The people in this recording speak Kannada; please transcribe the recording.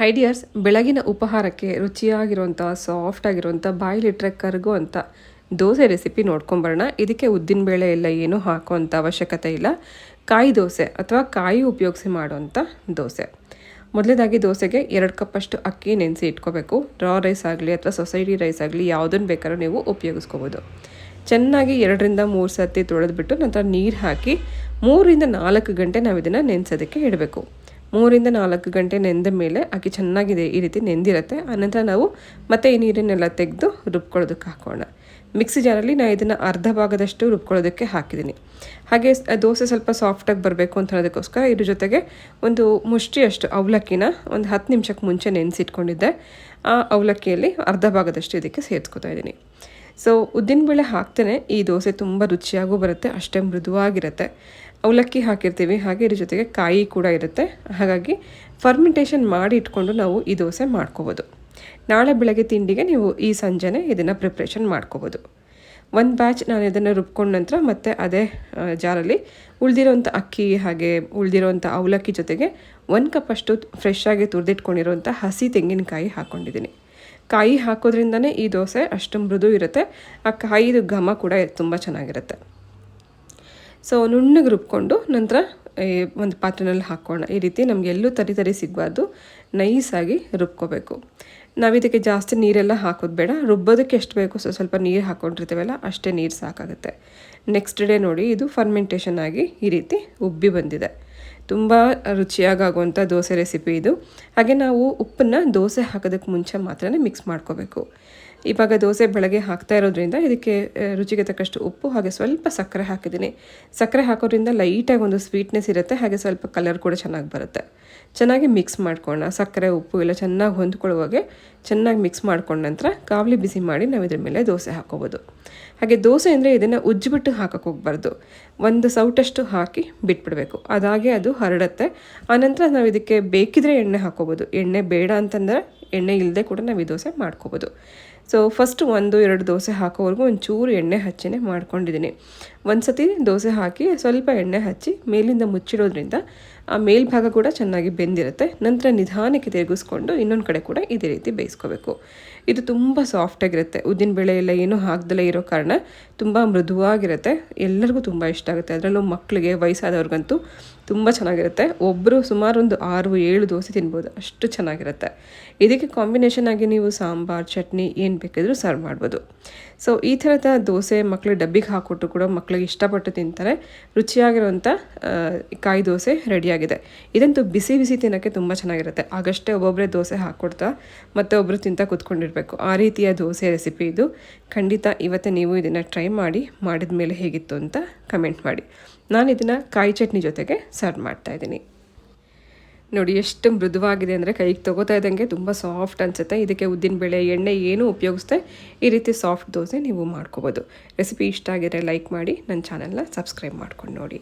ಐಡಿಯಾಸ್ ಬೆಳಗಿನ ಉಪಹಾರಕ್ಕೆ ರುಚಿಯಾಗಿರುವಂಥ ಸಾಫ್ಟ್ ಆಗಿರುವಂಥ ಬಾಯಿಲಿಟ್ರೆ ಕರ್ಗೋ ದೋಸೆ ರೆಸಿಪಿ ನೋಡ್ಕೊಂಬರೋಣ. ಇದಕ್ಕೆ ಉದ್ದಿನಬೇಳೆ ಎಲ್ಲ ಏನೂ ಹಾಕುವಂಥ ಅವಶ್ಯಕತೆ ಇಲ್ಲ. ಕಾಯಿ ದೋಸೆ ಅಥವಾ ಕಾಯಿ ಉಪಯೋಗಿಸಿ ಮಾಡುವಂಥ ದೋಸೆ. ಮೊದಲೇದಾಗಿ ದೋಸೆಗೆ ಎರಡು ಕಪ್ಪಷ್ಟು ಅಕ್ಕಿ ನೆನೆಸಿ ಇಟ್ಕೋಬೇಕು. ರಾ ರೈಸ್ ಆಗಲಿ ಅಥವಾ ಸೊಸೈಟಿ ರೈಸ್ ಆಗಲಿ ಯಾವುದನ್ನು ಬೇಕಾದ್ರೂ ನೀವು ಉಪಯೋಗಿಸ್ಕೋಬೋದು. ಚೆನ್ನಾಗಿ ಎರಡರಿಂದ ಮೂರು ಸರ್ತಿ ತೊಳೆದ್ಬಿಟ್ಟು ನಂತರ ನೀರು ಹಾಕಿ ಮೂರಿಂದ ನಾಲ್ಕು ಗಂಟೆ ನಾವು ಇದನ್ನು ನೆನೆಸೋದಕ್ಕೆ ಇಡಬೇಕು. ಮೂರಿಂದ ನಾಲ್ಕು ಗಂಟೆ ನೆಂದ ಮೇಲೆ ಅಕ್ಕಿ ಚೆನ್ನಾಗಿದೆ ಈ ರೀತಿ ನೆಂದಿರುತ್ತೆ. ಆನಂತರ ನಾವು ಮತ್ತೆ ಈ ನೀರನ್ನೆಲ್ಲ ತೆಗೆದು ರುಬ್ಕೊಳ್ಳೋದಕ್ಕೆ ಹಾಕೋಣ. ಮಿಕ್ಸಿ ಜಾರಲ್ಲಿ ನಾನು ಇದನ್ನು ಅರ್ಧ ಭಾಗದಷ್ಟು ರುಬ್ಕೊಳ್ಳೋದಕ್ಕೆ ಹಾಕಿದ್ದೀನಿ. ಹಾಗೆ ದೋಸೆ ಸ್ವಲ್ಪ ಸಾಫ್ಟಾಗಿ ಬರಬೇಕು ಅಂತ ಹೇಳೋದಕ್ಕೋಸ್ಕರ ಇದ್ರ ಜೊತೆಗೆ ಒಂದು ಮುಷ್ಟಿಯಷ್ಟು ಅವಲಕ್ಕಿನ ಒಂದು ಹತ್ತು ನಿಮಿಷಕ್ಕೆ ಮುಂಚೆ ನೆನೆಸಿಟ್ಕೊಂಡಿದ್ದೆ. ಆ ಅವಲಕ್ಕಿಯಲ್ಲಿ ಅರ್ಧ ಭಾಗದಷ್ಟು ಇದಕ್ಕೆ ಸೇರಿಸ್ಕೊತಾ ಇದ್ದೀನಿ. ಸೊ ಉದ್ದಿನಬೇಳೆ ಹಾಕ್ತೇನೆ. ಈ ದೋಸೆ ತುಂಬ ರುಚಿಯಾಗೂ ಬರುತ್ತೆ, ಅಷ್ಟೇ ಮೃದುವಾಗಿರುತ್ತೆ. ಅವಲಕ್ಕಿ ಹಾಕಿರ್ತೀವಿ, ಹಾಗೆ ಇದ್ರ ಜೊತೆಗೆ ಕಾಯಿ ಕೂಡ ಇರುತ್ತೆ. ಹಾಗಾಗಿ ಫರ್ಮೆಂಟೇಷನ್ ಮಾಡಿ ಇಟ್ಕೊಂಡು ನಾವು ಈ ದೋಸೆ ಮಾಡ್ಕೋಬೋದು. ನಾಳೆ ಬೆಳಗ್ಗೆ ತಿಂಡಿಗೆ ನೀವು ಈ ಸಂಜೆನೆ ಇದನ್ನು ಪ್ರಿಪ್ರೇಷನ್ ಮಾಡ್ಕೋಬೋದು. ಒಂದು ಬ್ಯಾಚ್ ನಾನು ಇದನ್ನು ರುಬ್ಕೊಂಡ ನಂತರ ಮತ್ತೆ ಅದೇ ಜಾರಲ್ಲಿ ಉಳಿದಿರೋಂಥ ಅಕ್ಕಿ ಹಾಗೆ ಉಳಿದಿರೋಂಥ ಅವಲಕ್ಕಿ ಜೊತೆಗೆ ಒಂದು ಕಪ್ಪಷ್ಟು ಫ್ರೆಶ್ ಆಗಿ ತುರಿದಿಟ್ಕೊಂಡಿರೋಂಥ ಹಸಿ ತೆಂಗಿನಕಾಯಿ ಹಾಕ್ಕೊಂಡಿದ್ದೀನಿ ಕಾಯಿ ಹಾಕೋದ್ರಿಂದನೇ ಈ ದೋಸೆ ಅಷ್ಟು ಮೃದು ಇರುತ್ತೆ. ಆ ಕಾಯಿದು ಘಮ ಕೂಡ ತುಂಬ ಚೆನ್ನಾಗಿರುತ್ತೆ. ಸೊ ನುಣ್ಣಗೆ ರುಬ್ಕೊಂಡು ನಂತರ ಒಂದು ಪಾತ್ರೆನಲ್ಲಿ ಹಾಕೋಣ. ಈ ರೀತಿ ನಮಗೆ ಎಲ್ಲೂ ತರಿ ತರಿ ಸಿಗಬಾರ್ದು. ನೈಸಾಗಿ ರುಬ್ಕೋಬೇಕು. ನಾವು ಇದಕ್ಕೆ ಜಾಸ್ತಿ ನೀರೆಲ್ಲ ಹಾಕೋದು ಬೇಡ. ರುಬ್ಬೋದಕ್ಕೆ ಎಷ್ಟು ಬೇಕು ಸೊ, ಸ್ವಲ್ಪ ನೀರು ಹಾಕ್ಕೊಂಡಿರ್ತೀವಲ್ಲ ಅಷ್ಟೇ ನೀರು ಸಾಕಾಗುತ್ತೆ. ನೆಕ್ಸ್ಟ್ ಡೇ ನೋಡಿ, ಇದು ಫರ್ಮೆಂಟೇಷನ್ ಆಗಿ ಈ ರೀತಿ ಉಬ್ಬಿ ಬಂದಿದೆ. ತುಂಬ ರುಚಿಯಾಗುವಂಥ ದೋಸೆ ರೆಸಿಪಿ ಇದು. ಹಾಗೆ ನಾವು ಉಪ್ಪನ್ನು ದೋಸೆ ಹಾಕೋದಕ್ಕೆ ಮುಂಚೆ ಮಾತ್ರ ಮಿಕ್ಸ್ ಮಾಡ್ಕೋಬೇಕು. ಇವಾಗ ದೋಸೆ ಬೆಳಗ್ಗೆ ಹಾಕ್ತಾ ಇರೋದ್ರಿಂದ ಇದಕ್ಕೆ ರುಚಿಗೆ ತಕ್ಕಷ್ಟು ಉಪ್ಪು ಹಾಗೆ ಸ್ವಲ್ಪ ಸಕ್ಕರೆ ಹಾಕಿದ್ದೀನಿ. ಸಕ್ಕರೆ ಹಾಕೋದ್ರಿಂದ ಲೈಟಾಗಿ ಒಂದು ಸ್ವೀಟ್ನೆಸ್ ಇರುತ್ತೆ, ಹಾಗೆ ಸ್ವಲ್ಪ ಕಲರ್ ಕೂಡ ಚೆನ್ನಾಗಿ ಬರುತ್ತೆ. ಚೆನ್ನಾಗಿ ಮಿಕ್ಸ್ ಮಾಡ್ಕೊಳ್ಳೋಣ. ಸಕ್ಕರೆ, ಉಪ್ಪು ಎಲ್ಲ ಚೆನ್ನಾಗಿ ಹೊಂದ್ಕೊಳ್ಳುವಾಗೆ ಚೆನ್ನಾಗಿ ಮಿಕ್ಸ್ ಮಾಡ್ಕೊಂಡ ನಂತರ ಕಾವಲಿ ಬಿಸಿ ಮಾಡಿ ನಾವು ಇದ್ರ ಮೇಲೆ ದೋಸೆ ಹಾಕೋಬೋದು. ಹಾಗೆ ದೋಸೆ ಅಂದರೆ ಇದನ್ನು ಉಜ್ಜಿಬಿಟ್ಟು ಹಾಕಕ್ಕೆ ಹೋಗ್ಬಾರ್ದು. ಒಂದು ಸೌಟಷ್ಟು ಹಾಕಿ ಬಿಟ್ಬಿಡಬೇಕು. ಅದಾಗೆ ಅದು ಹರಡುತ್ತೆ. ಆನಂತರ ನಾವು ಇದಕ್ಕೆ ಬೇಕಿದ್ರೆ ಎಣ್ಣೆ ಹಾಕೋಬೋದು. ಎಣ್ಣೆ ಬೇಡ ಅಂತಂದರೆ ಎಣ್ಣೆ ಇಲ್ಲದೆ ಕೂಡ ನಾವು ಈ ದೋಸೆ ಮಾಡ್ಕೋಬೋದು. ಸೊ ಫಸ್ಟ್ ಒಂದು, ಎರಡು ದೋಸೆ ಹಾಕೋವರೆಗೂ ಒಂಚೂರು ಎಣ್ಣೆ ಹಚ್ಚಿನೇ ಮಾಡ್ಕೊಂಡಿದ್ದೀನಿ ಒಂದು ಸತಿ ದೋಸೆ ಹಾಕಿ ಸ್ವಲ್ಪ ಎಣ್ಣೆ ಹಚ್ಚಿ ಮೇಲಿಂದ ಮುಚ್ಚಿಡೋದ್ರಿಂದ ಆ ಮೇಲ್ಭಾಗ ಕೂಡ ಚೆನ್ನಾಗಿ ಬೆಂದಿರುತ್ತೆ. ನಂತರ ನಿಧಾನಕ್ಕೆ ತಿರುಗಿಸ್ಕೊಂಡು ಇನ್ನೊಂದು ಕಡೆ ಕೂಡ ಇದೇ ರೀತಿ ಬೇಯಿಸ್ಕೋಬೇಕು. ಇದು ತುಂಬ ಸಾಫ್ಟಾಗಿರುತ್ತೆ ಉದ್ದಿನಬೇಳೆ ಎಲ್ಲ ಏನೂ ಹಾಕ್ದಲೇ ಇರೋ ಕಾರಣ ತುಂಬ ಮೃದುವಾಗಿರುತ್ತೆ. ಎಲ್ಲರಿಗೂ ತುಂಬ ಇಷ್ಟ ಆಗುತ್ತೆ. ಅದರಲ್ಲೂ ಮಕ್ಕಳಿಗೆ ವಯಸ್ಸಾದವ್ರಿಗಂತೂ ತುಂಬ ಚೆನ್ನಾಗಿರುತ್ತೆ. ಒಬ್ಬರು ಸುಮಾರು ಒಂದು ಆರು, ಏಳು ದೋಸೆ ತಿನ್ಬೋದು. ಅಷ್ಟು ಚೆನ್ನಾಗಿರುತ್ತೆ. ಇದಕ್ಕೆ ಕಾಂಬಿನೇಷನ್ ಆಗಿ ನೀವು ಸಾಂಬಾರ್, ಚಟ್ನಿ ಏನು ಬೇಕಿದ್ರೂ ಸರ್ವ್ ಮಾಡ್ಬೋದು. ಸೊ ಈ ಥರದ ದೋಸೆ ಮಕ್ಕಳು ಡಬ್ಬಿಗೆ ಹಾಕ್ಕೊಟ್ಟು ಕೂಡ ಮಕ್ಕಳಿಗೆ ಇಷ್ಟಪಟ್ಟು ತಿಂತಾರೆ. ರುಚಿಯಾಗಿರುವಂಥ ಕಾಯಿ ದೋಸೆ ರೆಡಿಯಾಗಿದೆ. ಇದಂತೂ ಬಿಸಿ ಬಿಸಿ ತಿನ್ನೋಕ್ಕೆ ತುಂಬ ಚೆನ್ನಾಗಿರುತ್ತೆ. ಆಗಷ್ಟೇ ಒಬ್ಬೊಬ್ಬರೇ ದೋಸೆ ಹಾಕ್ಕೊಡ್ತಾ ಮತ್ತೆ ಒಬ್ಬರು ತಿಂತ ಕೂತ್ಕೊಂಡಿರಬೇಕು. ಆ ರೀತಿಯ ದೋಸೆ ರೆಸಿಪಿ ಇದು. ಖಂಡಿತ ಇವತ್ತೇ ನೀವು ಇದನ್ನು ಟ್ರೈ ಮಾಡಿ ಮಾಡಿದ ಮೇಲೆ ಹೇಗಿತ್ತು ಅಂತ ಕಮೆಂಟ್ ಮಾಡಿ. ನಾನು ಇದನ್ನು ಕಾಯಿ ಚಟ್ನಿ ಜೊತೆಗೆ ಸರ್ವ್ ಮಾಡ್ತಾ ಇದ್ದೀನಿ. ನೋಡಿ, ಎಷ್ಟು ಮೃದುವಾಗಿದೆ ಅಂದರೆ ಕೈಗೆ ತೊಗೋತಾ ಇದ್ದಂಗೆ ತುಂಬ ಸಾಫ್ಟ್ ಅನಿಸುತ್ತೆ. ಇದಕ್ಕೆ ಉದ್ದಿನಬೇಳೆ ಎಣ್ಣೆ ಏನೂ ಉಪಯೋಗಿಸ್ದೆ ಈ ರೀತಿ ಸಾಫ್ಟ್ ದೋಸೆ ನೀವು ಮಾಡ್ಕೋಬೋದು. ರೆಸಿಪಿ ಇಷ್ಟ ಆಗಿದ್ರೆ ಲೈಕ್ ಮಾಡಿ ನನ್ನ ಚಾನಲ್ನ ಸಬ್ಸ್ಕ್ರೈಬ್ ಮಾಡ್ಕೊಂಡು ನೋಡಿ.